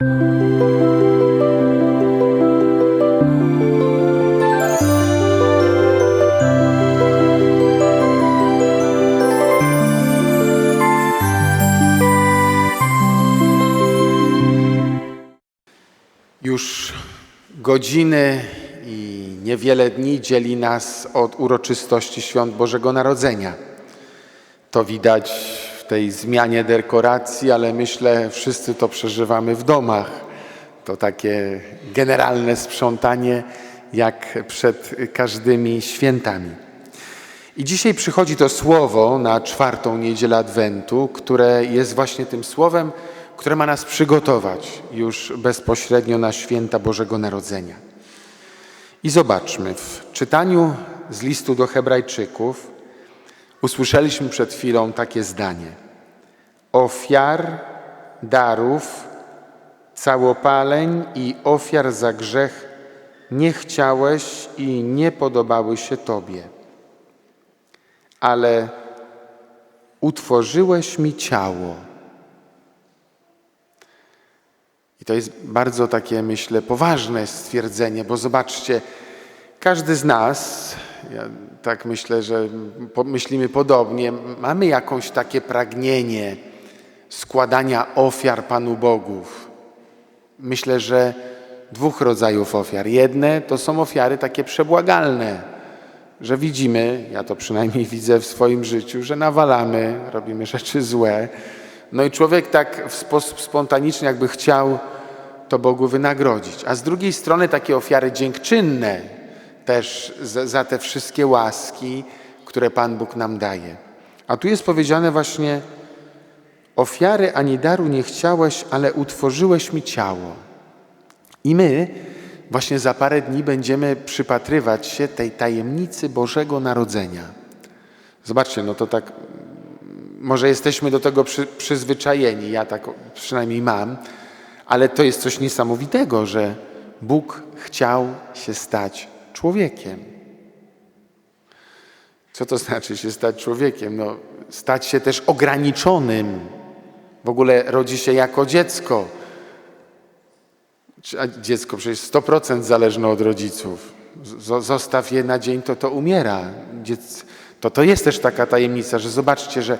Już godziny i niewiele dni dzieli nas od uroczystości świąt Bożego Narodzenia. To widać tej zmianie dekoracji, ale myślę, wszyscy to przeżywamy w domach. To takie generalne sprzątanie, jak przed każdymi świętami. I dzisiaj przychodzi to słowo na czwartą niedzielę Adwentu, które jest właśnie tym słowem, które ma nas przygotować już bezpośrednio na święta Bożego Narodzenia. I zobaczmy, w czytaniu z listu do Hebrajczyków usłyszeliśmy przed chwilą takie zdanie: Ofiar, darów, całopaleń i ofiar za grzech nie chciałeś i nie podobały się Tobie, ale utworzyłeś mi ciało. I to jest bardzo takie, myślę, poważne stwierdzenie, bo zobaczcie, każdy z nas, ja tak myślę, że myślimy podobnie, mamy jakąś takie pragnienie składania ofiar Panu Bogów. Myślę, że dwóch rodzajów ofiar. Jedne to są ofiary takie przebłagalne, że widzimy, ja to przynajmniej widzę w swoim życiu, że nawalamy, robimy rzeczy złe. No i człowiek tak w sposób spontaniczny, jakby chciał to Bogu wynagrodzić. A z drugiej strony takie ofiary dziękczynne też za, za te wszystkie łaski, które Pan Bóg nam daje. A tu jest powiedziane właśnie, ofiary ani daru nie chciałeś, ale utworzyłeś mi ciało. I my właśnie za parę dni będziemy przypatrywać się tej tajemnicy Bożego Narodzenia. Zobaczcie, no to tak, może jesteśmy do tego przy, przyzwyczajeni, ja tak przynajmniej mam, ale to jest coś niesamowitego, że Bóg chciał się stać człowiekiem. Co to znaczy się stać człowiekiem? No, stać się też ograniczonym. W ogóle rodzi się jako dziecko. A dziecko przecież 100% zależne od rodziców. Zostaw je na dzień, to to umiera. To to jest też taka tajemnica, że zobaczcie, że,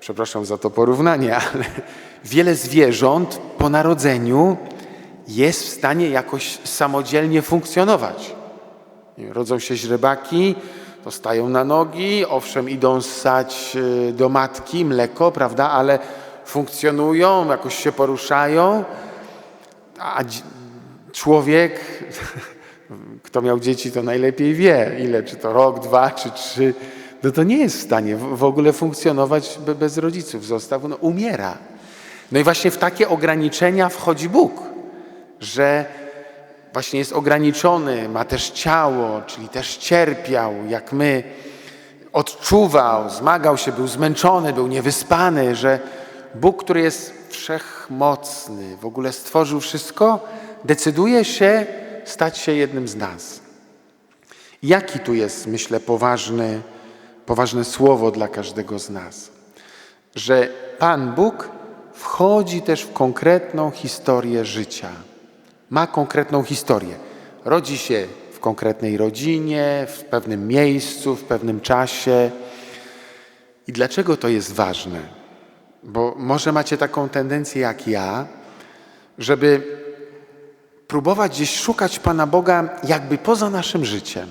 przepraszam za to porównanie, ale wiele zwierząt po narodzeniu jest w stanie jakoś samodzielnie funkcjonować. Rodzą się źrebaki, to stają na nogi, owszem, idą ssać y, do matki mleko, prawda, ale funkcjonują, jakoś się poruszają, a człowiek, kto miał dzieci, to najlepiej wie, ile, czy to rok, dwa, czy trzy, no to nie jest w stanie w ogóle funkcjonować be- bez rodziców, został, no umiera. No i właśnie w takie ograniczenia wchodzi Bóg, że właśnie jest ograniczony, ma też ciało, czyli też cierpiał, jak my, odczuwał, zmagał się, był zmęczony, był niewyspany, że Bóg, który jest wszechmocny, w ogóle stworzył wszystko, decyduje się stać się jednym z nas. Jaki tu jest, myślę, poważny, poważne słowo dla każdego z nas? Że Pan Bóg wchodzi też w konkretną historię życia. Ma konkretną historię. Rodzi się w konkretnej rodzinie, w pewnym miejscu, w pewnym czasie. I dlaczego to jest ważne? Bo może macie taką tendencję jak ja, żeby próbować gdzieś szukać Pana Boga jakby poza naszym życiem.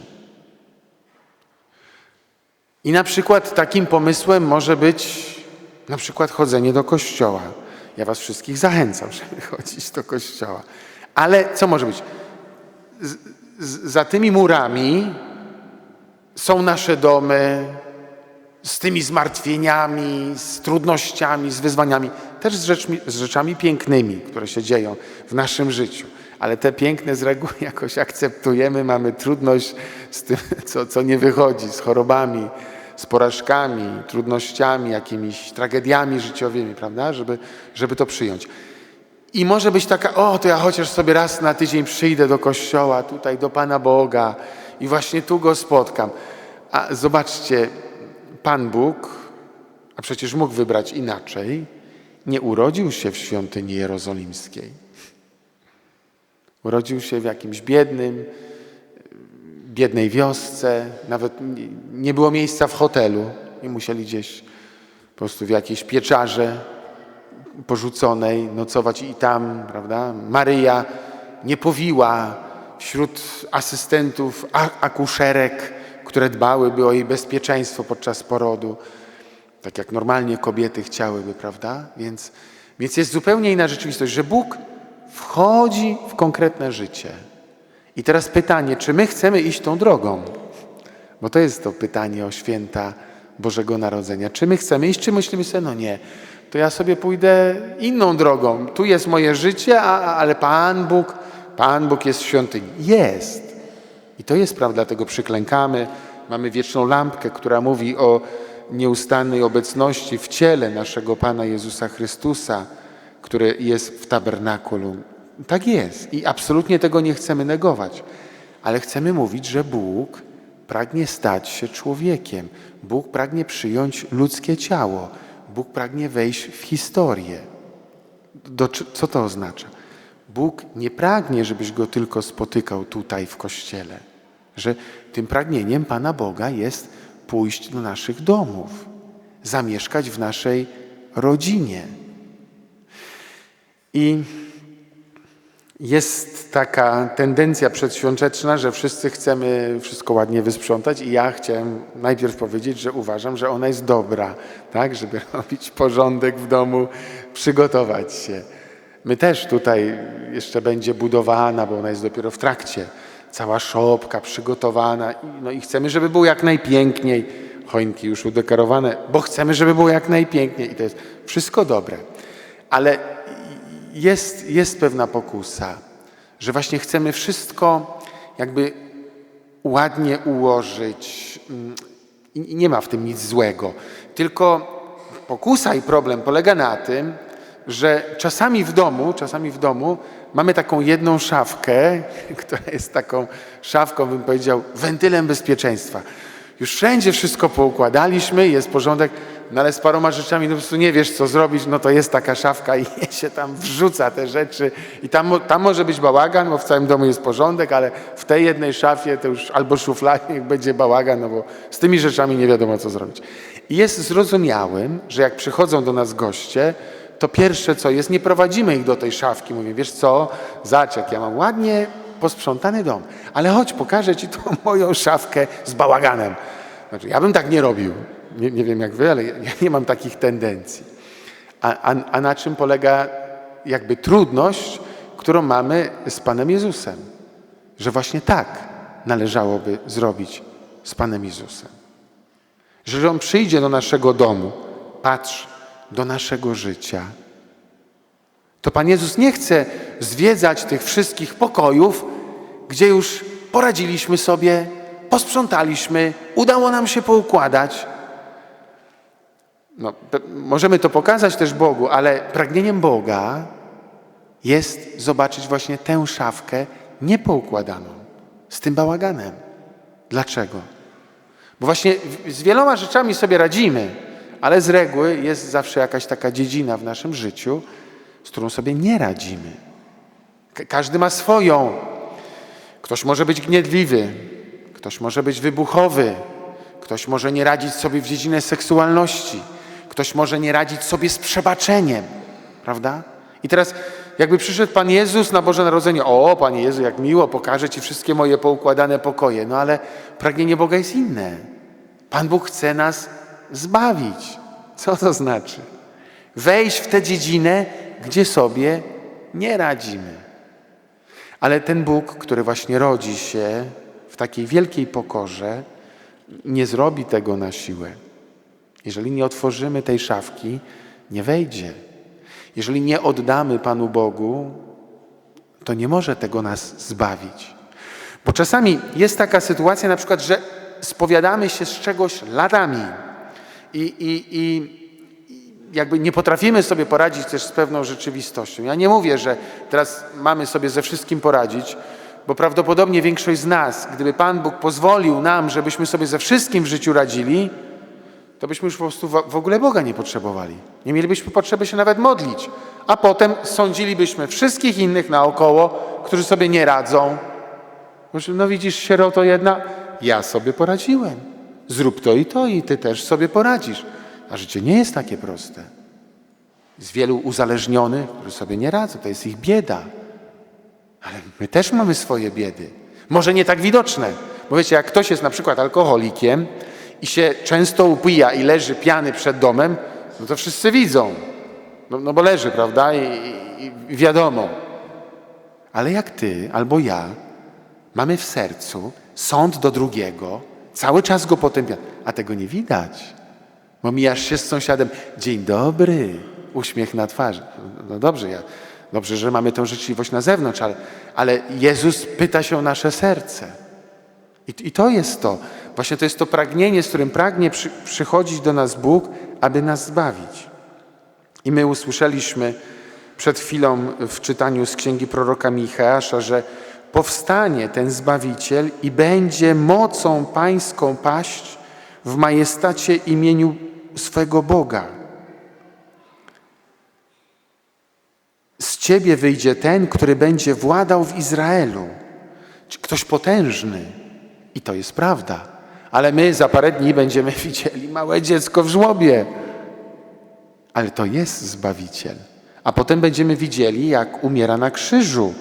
I na przykład takim pomysłem może być na przykład chodzenie do kościoła. Ja was wszystkich zachęcam, żeby chodzić do kościoła. Ale co może być? Z, z, za tymi murami są nasze domy z tymi zmartwieniami, z trudnościami, z wyzwaniami, też z, rzeczmi, z rzeczami pięknymi, które się dzieją w naszym życiu. Ale te piękne z reguły jakoś akceptujemy, mamy trudność z tym, co, co nie wychodzi, z chorobami, z porażkami, trudnościami, jakimiś tragediami życiowymi, prawda, żeby, żeby to przyjąć. I może być taka, o, to ja chociaż sobie raz na tydzień przyjdę do kościoła, tutaj do Pana Boga i właśnie tu go spotkam. A zobaczcie, Pan Bóg, a przecież mógł wybrać inaczej, nie urodził się w świątyni jerozolimskiej. Urodził się w jakimś biednym, biednej wiosce, nawet nie- było miejsca w hotelu i musieli gdzieś po prostu w jakiejś pieczarze porzuconej nocować i tam, prawda? Maryja nie powiła wśród asystentów, akuszerek, które dbałyby o jej bezpieczeństwo podczas porodu, tak jak normalnie kobiety chciałyby, prawda? Więc, więc jest zupełnie inna rzeczywistość, że Bóg wchodzi w konkretne życie. I teraz pytanie, czy my chcemy iść tą drogą? Bo to jest to pytanie o święta Bożego Narodzenia. Czy my chcemy iść, czy myślimy sobie, no nie, to ja sobie pójdę inną drogą. Tu jest moje życie, a, ale Pan Bóg, Pan Bóg jest w świątyni. Jest. I to jest prawda, dlatego przyklękamy. Mamy wieczną lampkę, która mówi o nieustannej obecności w ciele naszego Pana Jezusa Chrystusa, który jest w tabernakulum. Tak jest i absolutnie tego nie chcemy negować, ale chcemy mówić, że Bóg pragnie stać się człowiekiem. Bóg pragnie przyjąć ludzkie ciało. Bóg pragnie wejść w historię. Do, co to oznacza? Bóg nie pragnie, żebyś go tylko spotykał tutaj w kościele. Że tym pragnieniem Pana Boga jest pójść do naszych domów, zamieszkać w naszej rodzinie. I jest taka tendencja przedświąteczna, że wszyscy chcemy wszystko ładnie wysprzątać i ja chciałem najpierw powiedzieć, że uważam, że ona jest dobra, tak, żeby robić porządek w domu, przygotować się. My też tutaj jeszcze będzie budowana, bo ona jest dopiero w trakcie. Cała szopka przygotowana, no i chcemy, żeby było jak najpiękniej. Choinki już udekorowane, bo chcemy, żeby było jak najpiękniej i to jest wszystko dobre. Ale jest, jest pewna pokusa, że właśnie chcemy wszystko jakby ładnie ułożyć mm, i nie ma w tym nic złego. Tylko pokusa i problem polega na tym, że czasami w domu, czasami w domu mamy taką jedną szafkę, która jest taką szafką, bym powiedział, wentylem bezpieczeństwa. Już wszędzie wszystko poukładaliśmy, jest porządek, no ale z paroma rzeczami no po prostu nie wiesz, co zrobić, no to jest taka szafka i się tam wrzuca te rzeczy i tam, tam może być bałagan, bo w całym domu jest porządek, ale w tej jednej szafie to już albo szufladzie będzie bałagan, no bo z tymi rzeczami nie wiadomo, co zrobić. I jest zrozumiałym, że jak przychodzą do nas goście, to pierwsze co jest, nie prowadzimy ich do tej szafki, mówię, wiesz co, zaczek, ja mam ładnie posprzątany dom, ale chodź, pokażę ci tą moją szafkę z bałaganem. Znaczy, ja bym tak nie robił. Nie, nie wiem jak wy, ale ja, nie mam takich tendencji. A, a, a na czym polega jakby trudność, którą mamy z Panem Jezusem? Że właśnie tak należałoby zrobić z Panem Jezusem. Że On przyjdzie do naszego domu, patrz, do naszego życia. To Pan Jezus nie chce zwiedzać tych wszystkich pokojów, gdzie już poradziliśmy sobie, posprzątaliśmy, udało nam się poukładać. No, możemy to pokazać też Bogu, ale pragnieniem Boga jest zobaczyć właśnie tę szafkę niepoukładaną, z tym bałaganem. Dlaczego? Bo właśnie z wieloma rzeczami sobie radzimy, ale z reguły jest zawsze jakaś taka dziedzina w naszym życiu, z którą sobie nie radzimy. Ka- Każdy ma swoją. Ktoś może być gniewliwy, ktoś może być wybuchowy, ktoś może nie radzić sobie w dziedzinie seksualności, ktoś może nie radzić sobie z przebaczeniem, prawda? I teraz jakby przyszedł Pan Jezus na Boże Narodzenie, o Panie Jezu, jak miło, pokażę Ci wszystkie moje poukładane pokoje. No ale pragnienie Boga jest inne. Pan Bóg chce nas zbawić. Co to znaczy? Wejść w tę dziedzinę, gdzie sobie nie radzimy. Ale ten Bóg, który właśnie rodzi się w takiej wielkiej pokorze, nie zrobi tego na siłę. Jeżeli nie otworzymy tej szafki, nie wejdzie. Jeżeli nie oddamy Panu Bogu, to nie może tego nas zbawić. Bo czasami jest taka sytuacja, na przykład, że spowiadamy się z czegoś latami i, i, i jakby nie potrafimy sobie poradzić też z pewną rzeczywistością. Ja nie mówię, że teraz mamy sobie ze wszystkim poradzić, bo prawdopodobnie większość z nas, gdyby Pan Bóg pozwolił nam, żebyśmy sobie ze wszystkim w życiu radzili, to byśmy już po prostu w ogóle Boga nie potrzebowali. Nie mielibyśmy potrzeby się nawet modlić, a potem sądzilibyśmy wszystkich innych naokoło, którzy sobie nie radzą. No widzisz, sieroto jedna, ja sobie poradziłem. Zrób to i to i ty też sobie poradzisz. A życie nie jest takie proste. Jest wielu uzależnionych, którzy sobie nie radzą, to jest ich bieda. Ale my też mamy swoje biedy. Może nie tak widoczne, bo wiecie, jak ktoś jest na przykład alkoholikiem i się często upija i leży pijany przed domem, no to wszyscy widzą. No, no bo leży, prawda? I, i, I wiadomo. Ale jak ty albo ja mamy w sercu sąd do drugiego, cały czas go potępiamy, a tego nie widać. Bo mijasz się z sąsiadem, dzień dobry, uśmiech na twarzy. No dobrze, ja, dobrze, że mamy tę życzliwość na zewnątrz, ale, ale Jezus pyta się o nasze serce. I, I to jest to. Właśnie to jest to pragnienie, z którym pragnie przy, przychodzić do nas Bóg, aby nas zbawić. I my usłyszeliśmy przed chwilą w czytaniu z księgi proroka Micheasza, że powstanie ten Zbawiciel i będzie mocą pańską paść w majestacie imieniu swego Boga. Z ciebie wyjdzie ten, który będzie władał w Izraelu. Ktoś potężny. I to jest prawda. Ale my za parę dni będziemy widzieli małe dziecko w żłobie. Ale to jest Zbawiciel. A potem będziemy widzieli, jak umiera na krzyżu.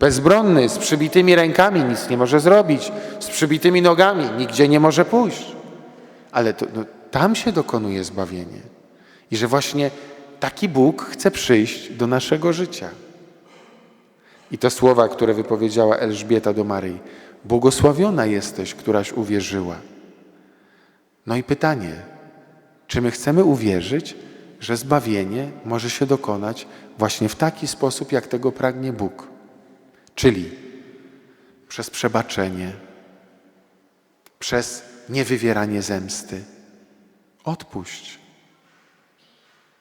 Bezbronny, z przybitymi rękami, nic nie może zrobić, z przybitymi nogami, nigdzie nie może pójść. Ale to, no, tam się dokonuje zbawienie. I że właśnie taki Bóg chce przyjść do naszego życia. I te słowa, które wypowiedziała Elżbieta do Maryi. Błogosławiona jesteś, któraś uwierzyła. No i pytanie, czy my chcemy uwierzyć, że zbawienie może się dokonać właśnie w taki sposób, jak tego pragnie Bóg? Czyli przez przebaczenie, przez niewywieranie zemsty. Odpuść.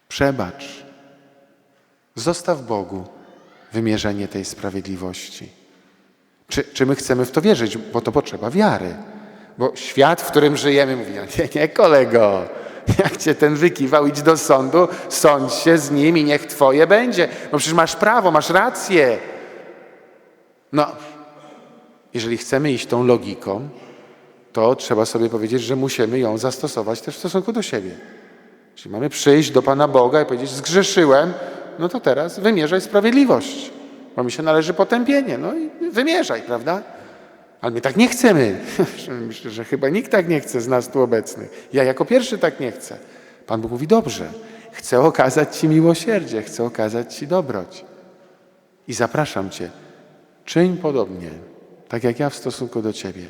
Przebacz. Zostaw Bogu wymierzenie tej sprawiedliwości. Czy, czy my chcemy w to wierzyć? Bo to potrzeba wiary. Bo świat, w którym żyjemy, mówi, nie, nie kolego, jak cię ten wykiwał, idź do sądu, sądź się z nim i niech twoje będzie. No przecież masz prawo, masz rację. No, jeżeli chcemy iść tą logiką, to trzeba sobie powiedzieć, że musimy ją zastosować też w stosunku do siebie. Jeśli mamy przyjść do Pana Boga i powiedzieć, zgrzeszyłem, no to teraz wymierzaj sprawiedliwość, bo mi się należy potępienie. No i wymierzaj, prawda? Ale my tak nie chcemy. Myślę, że chyba nikt tak nie chce z nas tu obecnych. Ja jako pierwszy tak nie chcę. Pan Bóg mówi, dobrze, chcę okazać Ci miłosierdzie, chcę okazać Ci dobroć. I zapraszam Cię, czyń podobnie, tak jak ja w stosunku do Ciebie.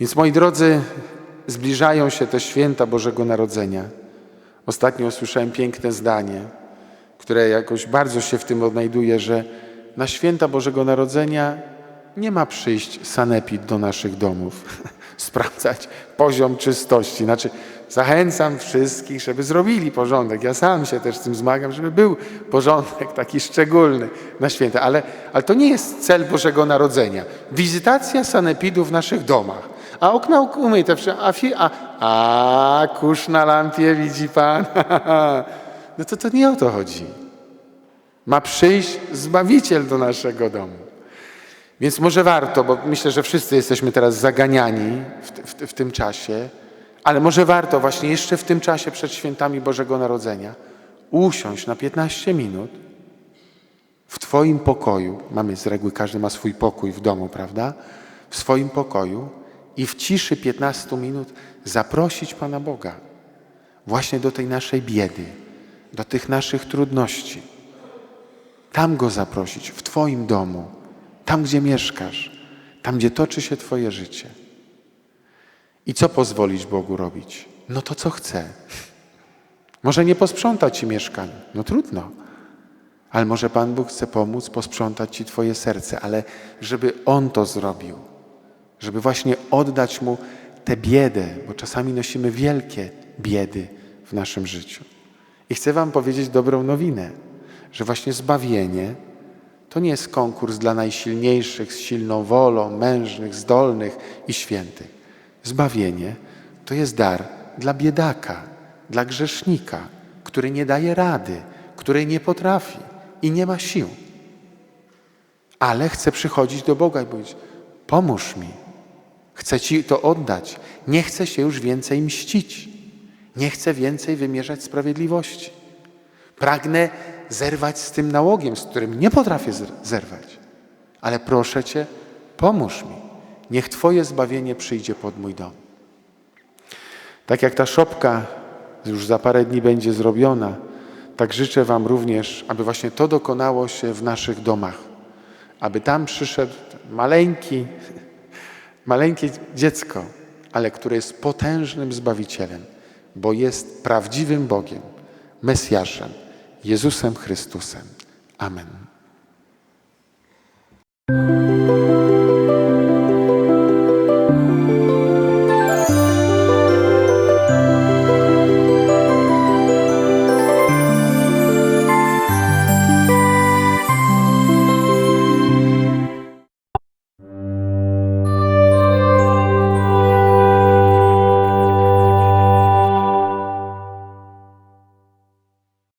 Więc moi drodzy, zbliżają się te święta Bożego Narodzenia. Ostatnio usłyszałem piękne zdanie, które jakoś bardzo się w tym odnajduje, że na święta Bożego Narodzenia nie ma przyjść sanepid do naszych domów, sprawdzać poziom czystości. Znaczy, zachęcam wszystkich, żeby zrobili porządek. Ja sam się też z tym zmagam, żeby był porządek taki szczególny na święta. Ale, ale to nie jest cel Bożego Narodzenia. Wizytacja sanepidu w naszych domach. A okna umyte, a, a, a kurz na lampie widzi Pan. No to to nie o to chodzi. Ma przyjść Zbawiciel do naszego domu. Więc może warto, bo myślę, że wszyscy jesteśmy teraz zaganiani w, w, w, tym czasie, ale może warto właśnie jeszcze w tym czasie przed świętami Bożego Narodzenia usiąść na 15 minut w Twoim pokoju. Mamy z reguły, każdy ma swój pokój w domu, prawda? W swoim pokoju i w ciszy 15 minut zaprosić Pana Boga właśnie do tej naszej biedy, do tych naszych trudności. Tam Go zaprosić, w Twoim domu tam, gdzie mieszkasz, tam, gdzie toczy się Twoje życie. I co pozwolić Bogu robić? No to, co chce. Może nie posprzątać Ci mieszkań, no trudno. Ale może Pan Bóg chce pomóc posprzątać Ci Twoje serce, ale żeby On to zrobił, żeby właśnie oddać Mu tę biedę, bo czasami nosimy wielkie biedy w naszym życiu. I chcę Wam powiedzieć dobrą nowinę, że właśnie zbawienie to nie jest konkurs dla najsilniejszych, z silną wolą, mężnych, zdolnych i świętych. Zbawienie to jest dar dla biedaka, dla grzesznika, który nie daje rady, której nie potrafi i nie ma sił. Ale chce przychodzić do Boga i powiedzieć: Pomóż mi, chcę Ci to oddać, nie chcę się już więcej mścić, nie chcę więcej wymierzać sprawiedliwości. Pragnę zerwać z tym nałogiem, z którym nie potrafię zer- zerwać. Ale proszę Cię, pomóż mi. Niech Twoje zbawienie przyjdzie pod mój dom. Tak jak ta szopka już za parę dni będzie zrobiona, tak życzę Wam również, aby właśnie to dokonało się w naszych domach. Aby tam przyszedł maleńki, maleńkie dziecko, ale które jest potężnym Zbawicielem, bo jest prawdziwym Bogiem, Mesjaszem, Jezusem Chrystusem. Amen.